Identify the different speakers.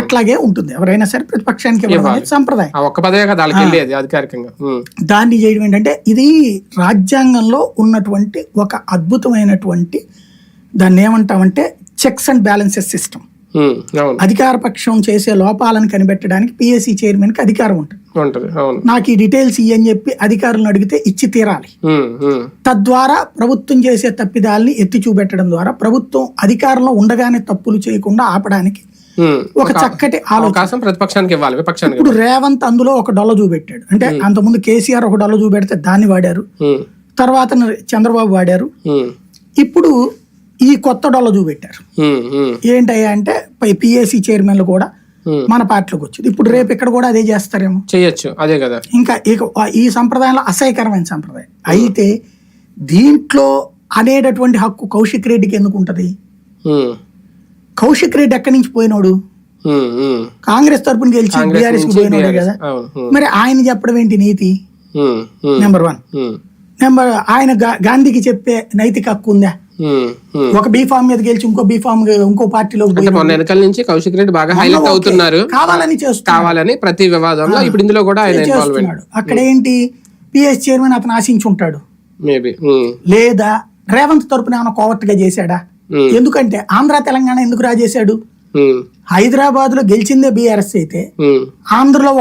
Speaker 1: అట్లాగే ఉంటుంది. ఎవరైనా సరే ప్రతిపక్షానికి ఇవ్వడం సంప్రదాయం.
Speaker 2: ఒక్క పదవే కదా వెళ్ళేది అధికారికంగా.
Speaker 1: దాన్ని చేయడం ఏంటంటే ఇది రాజ్యాంగంలో ఉన్నటువంటి ఒక అద్భుతమైనటువంటి దాన్ని ఏమంటామంటే చెక్స్ అండ్ బ్యాలెన్సెస్ సిస్టమ్ అధికార పక్షం చేసే లోపాలను కనిపెట్టడానికి పిఎస్సి చైర్మన్కి అధికారం ఉంటుంది. నాకు ఈ డీటెయిల్స్ ఇయ్యని చెప్పి అధికారులను అడిగితే ఇచ్చి తీరాలి. తద్వారా ప్రభుత్వం చేసే తప్పిదాల్ని ఎత్తి చూపెట్టడం ద్వారా ప్రభుత్వం అధికారంలో ఉండగానే తప్పులు చేయకుండా ఆపడానికి. ఒక చక్కటి
Speaker 2: అవకాశం ప్రతిపక్షానికి ఇవ్వాలి విపక్షానికి
Speaker 1: ఇప్పుడు రేవంత్ అందులో ఒక డొల్ల చూపెట్టాడు. అంటే అంతకుముందు కేసీఆర్ ఒక డొల్ల చూపెడితే దాన్ని వాడారు.
Speaker 2: ఉమ్,
Speaker 1: తర్వాత చంద్రబాబు వాడారు. ఇప్పుడు ఈ కొత్త డొల్ల చూపెట్టారు. ఏంటయ్యా అంటే పిఎస్సి చైర్మన్లు కూడా. మన పార్టీలోకి వచ్చింది ఇప్పుడు రేపు ఇక్కడ కూడా అదే చేస్తారేమో?
Speaker 2: చెయ్యొచ్చు అదే కదా.
Speaker 1: ఇంకా ఇక ఈ సంప్రదాయంలో అసహ్యకరమైన సంప్రదాయం. అయితే దీంట్లో అనేటటువంటి హక్కు కౌశిక్ రెడ్డికి ఎందుకు ఉంటది? కౌశిక్ రెడ్డి ఎక్కడి నుంచి పోయినోడు. కాంగ్రెస్ తరపున గెలిచి
Speaker 2: బీఆర్ఎస్కి
Speaker 1: పోయినోడే. కదా? మరి ఆయన చెప్పడం ఏంటి నీతి? నెంబర్ వన్ నెంబర్ ఆయన గాంధీకి చెప్పే నైతిక హక్కు ఉందా. ఒక బీఫామ్ మీద గెలిచి ఇంకో బీఫామ్ ఇంకో పోయి
Speaker 2: మొన్న ఎన్నికల నుంచి కౌశిక్ రెడ్డి బాగా హైలైట్ అవుతున్నారు.
Speaker 1: కావాలని చేస్తున్నాడు.
Speaker 2: కావాలని ప్రతి వివాదంలో ఇప్పుడు ఇందులో కూడా ఆయన
Speaker 1: అక్కడ ఏంటి? పిఎస్ చైర్మన్ అతను ఆశించి ఉంటాడు.
Speaker 2: మేబీ
Speaker 1: లేదా రేవంత్ తరపున ఏమైనా కోవర్ట్గా చేశాడా? ఎందుకంటే ఆంధ్ర తెలంగాణ ఎందుకు రాజేశాడు? హైదరాబాద్లో గెలిచిందే బీఆర్ఎస్ అయితే ఆంధ్రలో